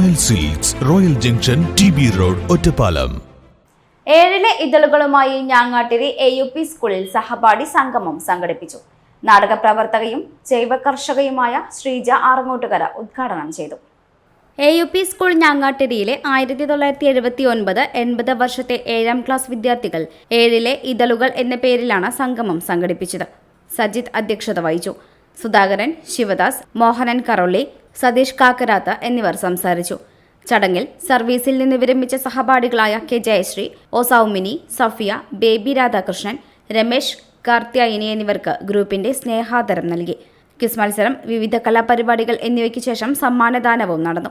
Royal Silks royal junction T B road Ottapalam ഏഴിലെ ഇതളുകളുമായി Njangattiri A U P സ്കൂളിൽ സഹപാഠി സംഗമം സംഘടിപ്പിച്ചു. നാടക പ്രവർത്തകയും ജൈവ കർഷകയുമായ ശ്രീജ ആറങ്ങോട്ടുകര ഉദ്ഘാടനം ചെയ്തു. എ യു പി സ്കൂൾ ഞാങ്ങാട്ടിരിയിലെ ആയിരത്തി തൊള്ളായിരത്തി എഴുപത്തി ഒൻപത് എൺപത് വർഷത്തെ ഏഴാം ക്ലാസ് വിദ്യാർത്ഥികൾ ഏഴിലെ ഇതളുകൾ എന്ന പേരിലാണ് സംഗമം സംഘടിപ്പിച്ചത്. സജിത് അധ്യക്ഷത വഹിച്ചു. സുധാകരൻ ശിവദാസ് മോഹനൻ കറോളി സതീഷ് കാക്കരാത്ത് എന്നിവർ സംസാരിച്ചു. ചടങ്ങിൽ സർവീസിൽ നിന്ന് വിരമിച്ച സഹപാഠികളായ കെ ജയശ്രീ ഒ സൗമിനി സഫിയ ബേബി രാധാകൃഷ്ണൻ രമേശ് കാർത്യായനി എന്നിവർക്ക് ഗ്രൂപ്പിന്റെ സ്നേഹാദരം നൽകി. ക്വിസ് മത്സരം വിവിധ കലാപരിപാടികൾ എന്നിവയ്ക്ക് ശേഷം സമ്മാനദാനവും നടന്നു.